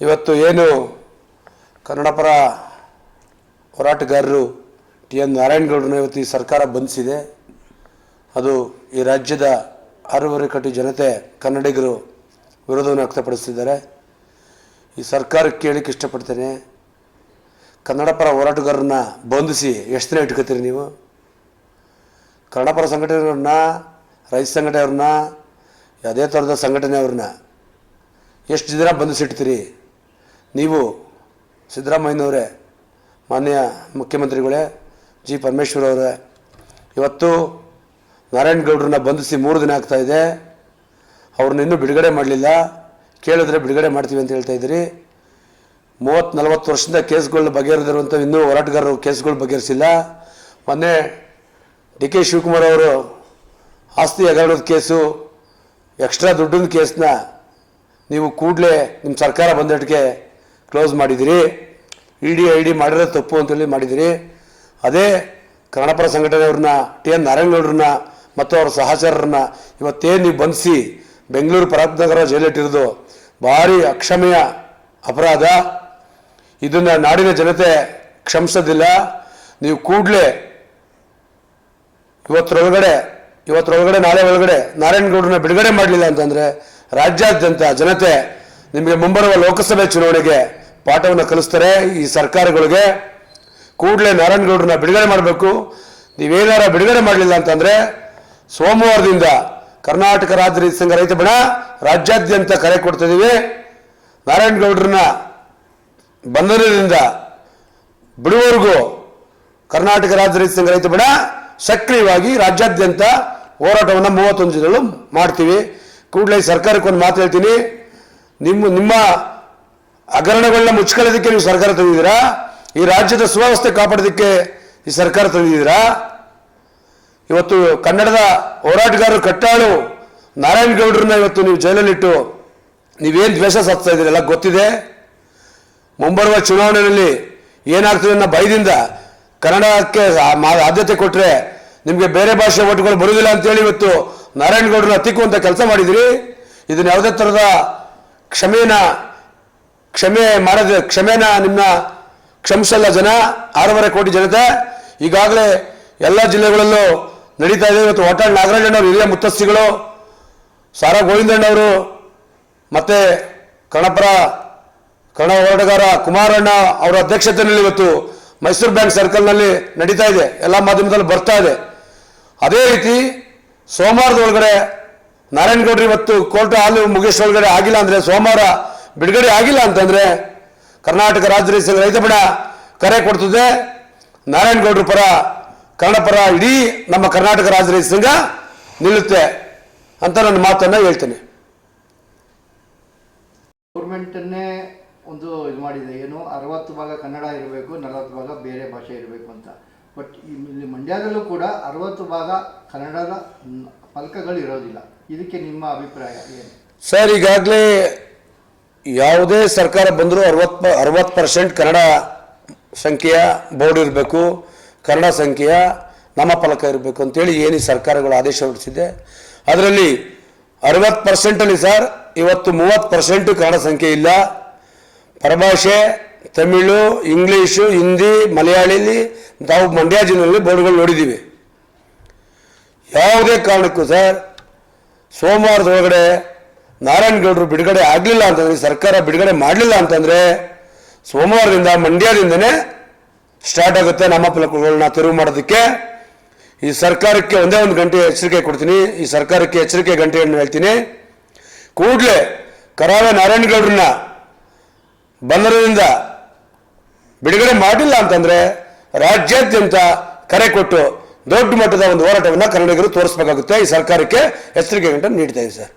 ಇವತ್ತು ಏನು ಕನ್ನಡಪರ ಹೋರಾಟಗಾರರು ಟಿ ಎನ್ ನಾರಾಯಣಗೌಡರನ್ನ ಇವತ್ತು ಈ ಸರ್ಕಾರ ಬಂಧಿಸಿದೆ. ಅದು ಈ ರಾಜ್ಯದ ಆರೂವರೆ ಕೋಟಿ ಜನತೆ ಕನ್ನಡಿಗರು ವಿರೋಧವನ್ನು ವ್ಯಕ್ತಪಡಿಸ್ತಿದ್ದಾರೆ. ಈ ಸರ್ಕಾರಕ್ಕೆ ಕೇಳಲಿಕ್ಕೆ ಇಷ್ಟಪಡ್ತೇನೆ, ಕನ್ನಡಪರ ಹೋರಾಟಗಾರರನ್ನ ಬಂಧಿಸಿ ಎಷ್ಟು ದಿನ ಇಟ್ಕೋತೀರಿ ನೀವು? ಕನ್ನಡಪರ ಸಂಘಟನೆಯವ್ರನ್ನ, ರೈತ ಸಂಘಟನೆಯವ್ರನ್ನ, ಯಾವುದೇ ಥರದ ಸಂಘಟನೆಯವ್ರನ್ನ ಎಷ್ಟು ದಿನ ಬಂಧಿಸಿಡ್ತೀರಿ ನೀವು ಸಿದ್ದರಾಮಯ್ಯನವರೇ, ಮಾನ್ಯ ಮುಖ್ಯಮಂತ್ರಿಗಳೇ, ಜಿ ಪರಮೇಶ್ವರ್ ಅವರೇ ಇವತ್ತು ನಾರಾಯಣಗೌಡ್ರನ್ನ ಬಂಧಿಸಿ ಮೂರು ದಿನ ಆಗ್ತಾ ಇದೆ. ಅವ್ರನ್ನ ಇನ್ನೂ ಬಿಡುಗಡೆ ಮಾಡಲಿಲ್ಲ. ಕೇಳಿದ್ರೆ ಬಿಡುಗಡೆ ಮಾಡ್ತೀವಿ ಅಂತ ಹೇಳ್ತಾ ಇದ್ದೀರಿ. ಮೂವತ್ತು ನಲವತ್ತು ವರ್ಷದಿಂದ ಕೇಸ್ಗಳನ್ನ ಬಗೆಹರಿದಿರುವಂಥ ಇನ್ನೂ ಹೋರಾಟಗಾರರು ಕೇಸ್ಗಳು ಬಗೆಹರಿಸಿಲ್ಲ. ಮೊನ್ನೆ ಡಿ ಕೆ ಶಿವಕುಮಾರ್ ಅವರು ಆಸ್ತಿ ಹಗರಣದ ಕೇಸು, ಎಕ್ಸ್ಟ್ರಾ ದುಡ್ಡಿನ ಕೇಸ್ನ ನೀವು ಕೂಡಲೇ ನಿಮ್ಮ ಸರ್ಕಾರ ಬಂದಟ್ಟಿಗೆ ಕ್ಲೋಸ್ ಮಾಡಿದಿರಿ. ಇ ಡಿ ಐ ಡಿ ಮಾಡಿರೋದು ತಪ್ಪು ಅಂತೇಳಿ ಮಾಡಿದಿರಿ. ಅದೇ ಕನ್ನಡಪರ ಸಂಘಟನೆಯವ್ರನ್ನ, ಟಿ ಎನ್ ನಾರಾಯಣಗೌಡ್ರನ್ನ ಮತ್ತು ಅವರ ಸಹಚರರನ್ನ ಇವತ್ತೇನು ನೀವು ಬಂಧಿಸಿ ಬೆಂಗಳೂರು ಪರಾತ್ನಗರ ಜೈಲಿಟ್ಟಿರೋದು ಭಾರಿ ಅಕ್ಷಮ್ಯ ಅಪರಾಧ. ಇದನ್ನು ನಾಡಿನ ಜನತೆ ಕ್ಷಮಿಸೋದಿಲ್ಲ. ನೀವು ಕೂಡಲೇ ಇವತ್ತರೊಳಗಡೆ ಇವತ್ತರೊಳಗಡೆ, ನಾಳೆ ಒಳಗಡೆ ನಾರಾಯಣಗೌಡರನ್ನ ಬಿಡುಗಡೆ ಮಾಡಲಿಲ್ಲ ಅಂತಂದರೆ ರಾಜ್ಯಾದ್ಯಂತ ಜನತೆ ನಿಮಗೆ ಮುಂಬರುವ ಲೋಕಸಭೆ ಚುನಾವಣೆಗೆ ಪಾಠವನ್ನು ಕಲಿಸ್ತಾರೆ ಈ ಸರ್ಕಾರಗಳಿಗೆ. ಕೂಡಲೇ ನಾರಾಯಣಗೌಡರನ್ನ ಬಿಡುಗಡೆ ಮಾಡಬೇಕು. ನೀವೇನಾರ ಬಿಡುಗಡೆ ಮಾಡಲಿಲ್ಲ ಅಂತಂದರೆ ಸೋಮವಾರದಿಂದ ಕರ್ನಾಟಕ ರಾಜ್ಯ ರೈತ ಸಂಘ ರೈತ ಬಣ ರಾಜ್ಯಾದ್ಯಂತ ಕರೆ ಕೊಡ್ತಿದ್ದೀವಿ. ನಾರಾಯಣಗೌಡರನ್ನ ಬಂಧನದಿಂದ ಬಿಡುವವರೆಗೂ ಕರ್ನಾಟಕ ರಾಜ್ಯ ರೈತ ಸಂಘ ರೈತ ಬಣ ಸಕ್ರಿಯವಾಗಿ ರಾಜ್ಯಾದ್ಯಂತ ಹೋರಾಟವನ್ನು ಮೂವತ್ತೊಂದು ದಿನಗಳು ಮಾಡ್ತೀವಿ. ಕೂಡಲೇ ಸರ್ಕಾರಕ್ಕೊಂದು ಮಾತು ಹೇಳ್ತೀನಿ. ನಿಮ್ಮ ನಿಮ್ಮ ಹಗರಣಗಳನ್ನ ಮುಚ್ಕೊಳ್ಳೋದಕ್ಕೆ ನೀವು ಸರ್ಕಾರ ತಂದಿದ್ದೀರಾ? ಈ ರಾಜ್ಯದ ಸುವ್ಯವಸ್ಥೆ ಕಾಪಾಡೋದಕ್ಕೆ ಈ ಸರ್ಕಾರ ತಂದಿದ್ದೀರಾ? ಇವತ್ತು ಕನ್ನಡದ ಹೋರಾಟಗಾರರು ಕಟ್ಟಾಳು ನಾರಾಯಣಗೌಡರನ್ನ ಇವತ್ತು ನೀವು ಜೈಲಲ್ಲಿಟ್ಟು ನೀವೇನು ದ್ವೇಷ ಸತ್ತಾ ಇದ್ದೀರಲ್ಲ ಗೊತ್ತಿದೆ. ಮುಂಬರುವ ಚುನಾವಣೆಯಲ್ಲಿ ಏನಾಗ್ತದೆ ಅನ್ನೋ ಭಯದಿಂದ ಕನ್ನಡಕ್ಕೆ ಆದ್ಯತೆ ಕೊಟ್ಟರೆ ನಿಮಗೆ ಬೇರೆ ಭಾಷೆ ಓಟ್ಗಳು ಬರುವುದಿಲ್ಲ ಅಂತೇಳಿ ಇವತ್ತು ನಾರಾಯಣಗೌಡರನ್ನ ಹತ್ತಿಕ್ಕುವಂಥ ಕೆಲಸ ಮಾಡಿದಿರಿ. ಇದನ್ನ ಯಾವುದೇ ಥರದ ಕ್ಷಮೆನ, ಕ್ಷಮೆ ಮಾಡದ, ಕ್ಷಮೆನ ನಿಮ್ಮ ಕ್ಷಮಿಸಲ್ಲ ಜನ, ಆರೂವರೆ ಕೋಟಿ ಜನತೆ. ಈಗಾಗಲೇ ಎಲ್ಲ ಜಿಲ್ಲೆಗಳಲ್ಲೂ ನಡೀತಾ ಇದೆ. ಇವತ್ತು ಹೋಟೆಲ್ ನಾಗರಾಜಣ್ಣವರು ಹಿರಿಯ ಮುತ್ತಸ್ತಿಗಳು ಸಾರಾ ಗೋವಿಂದಣ್ಣವರು ಮತ್ತೆ ಕಣಪರ, ಕಣ ಹೋರಾಟಗಾರ ಕುಮಾರಣ್ಣ ಅವರ ಅಧ್ಯಕ್ಷತೆಯಲ್ಲಿ ಇವತ್ತು ಮೈಸೂರು ಬ್ಯಾಂಕ್ ಸರ್ಕಲ್ನಲ್ಲಿ ನಡೀತಾ ಇದೆ. ಎಲ್ಲ ಮಾಧ್ಯಮದಲ್ಲಿ ಬರ್ತಾ ಇದೆ. ಅದೇ ರೀತಿ ಸೋಮವಾರದ ಒಳಗಡೆ ನಾರಾಯಣಗೌಡ್ರು ಇವತ್ತು ಕೋರ್ಟ್ ಹಾಲು ಮುಗೇಶ್ ಒಳಗಡೆ ಆಗಿಲ್ಲ ಅಂದರೆ, ಸೋಮವಾರ ಬಿಡುಗಡೆ ಆಗಿಲ್ಲ ಅಂತಂದರೆ, ಕರ್ನಾಟಕ ರಾಜ್ಯ ಸಂಘ ರೈತ ಬಡ ಕರೆ ಕೊಡ್ತದೆ. ನಾರಾಯಣಗೌಡ್ರ ಪರ, ಕನ್ನಡ ಪರ ಇಡೀ ನಮ್ಮ ಕರ್ನಾಟಕ ರಾಜ್ಯ ರೈತ ಸಂಘ ನಿಲ್ಲುತ್ತೆ ಅಂತ ನನ್ನ ಮಾತನ್ನು ಹೇಳ್ತೇನೆ. ಗೌರ್ಮೆಂಟನ್ನೇ ಒಂದು ಇದು ಮಾಡಿದೆ. ಏನು, ಅರವತ್ತು ಭಾಗ ಕನ್ನಡ ಇರಬೇಕು, ನಲವತ್ತು ಭಾಗ ಬೇರೆ ಭಾಷೆ ಇರಬೇಕು ಅಂತ. ಬಟ್ ಇಲ್ಲಿ ಮಂಡ್ಯದಲ್ಲೂ ಕೂಡ ಅರವತ್ತು ಭಾಗ ಕನ್ನಡದ ಫಲಕಗಳು ಇರೋದಿಲ್ಲ ಇದಕ್ಕೆ ನಿಮ್ಮ ಅಭಿಪ್ರಾಯ ಏನು? ಸರ್, ಈಗಾಗಲೇ ಯಾವುದೇ ಸರ್ಕಾರ ಬಂದರೂ ಅರವತ್ತು ಅರವತ್ತು ಪರ್ಸೆಂಟ್ ಕನ್ನಡ ಸಂಖ್ಯೆಯ ಬೋರ್ಡ್ ಇರಬೇಕು, ಕನ್ನಡ ಸಂಖ್ಯೆಯ ನಾಮಫಲಕ ಇರಬೇಕು ಅಂತೇಳಿ ಏನು ಸರ್ಕಾರಗಳು ಆದೇಶ ಹೊರಡಿಸಿದೆ ಅದರಲ್ಲಿ ಅರವತ್ತು ಪರ್ಸೆಂಟಲ್ಲಿ ಸರ್, ಇವತ್ತು ಮೂವತ್ತು ಪರ್ಸೆಂಟು ಕನ್ನಡ ಸಂಖ್ಯೆ ಇಲ್ಲ. ಪರಭಾಷೆ, ತಮಿಳು, ಇಂಗ್ಲೀಷು, ಹಿಂದಿ ಮಲಯಾಳಿಲಿ ನಾವು ಮಂಡ್ಯ ಜಿಲ್ಲೆಯಲ್ಲಿ ಬೋರ್ಡ್ಗಳು ನೋಡಿದ್ದೀವಿ. ಯಾವುದೇ ಕಾರಣಕ್ಕೂ ಸರ್, ಸೋಮವಾರದ ಒಳಗಡೆ ನಾರಾಯಣಗೌಡರು ಬಿಡುಗಡೆ ಆಗಲಿಲ್ಲ ಅಂತಂದರೆ, ಸರ್ಕಾರ ಬಿಡುಗಡೆ ಮಾಡಲಿಲ್ಲ ಅಂತಂದರೆ, ಸೋಮವಾರದಿಂದ, ಮಂಡ್ಯದಿಂದನೇ ಸ್ಟಾರ್ಟ್ ಆಗುತ್ತೆ ನಾಮಫಲಕಗಳನ್ನ ತೆರವು ಮಾಡೋದಕ್ಕೆ. ಈ ಸರ್ಕಾರಕ್ಕೆ ಒಂದೇ ಒಂದು ಗಂಟೆ ಎಚ್ಚರಿಕೆ ಕೊಡ್ತೀನಿ. ಈ ಸರ್ಕಾರಕ್ಕೆ ಎಚ್ಚರಿಕೆ ಗಂಟೆಯನ್ನು ಹೇಳ್ತೀನಿ. ಕೂಡಲೇ ಕರಾವೆ ನಾರಾಯಣಗೌಡ್ರನ್ನ ಬಂದರದಿಂದ ಬಿಡುಗಡೆ ಮಾಡಿಲ್ಲ ಅಂತಂದರೆ ರಾಜ್ಯಾದ್ಯಂತ ಕರೆ ಕೊಟ್ಟು ದೊಡ್ಡ ಮಟ್ಟದ ಒಂದು ಹೋರಾಟವನ್ನು ಕನ್ನಡಿಗರು ತೋರಿಸಬೇಕಾಗುತ್ತೆ. ಈ ಸರ್ಕಾರಕ್ಕೆ ಎಚ್ಚರಿಕೆ ಗಂಟೆ ನೀಡ್ತಾ ಇದೆ ಸರ್.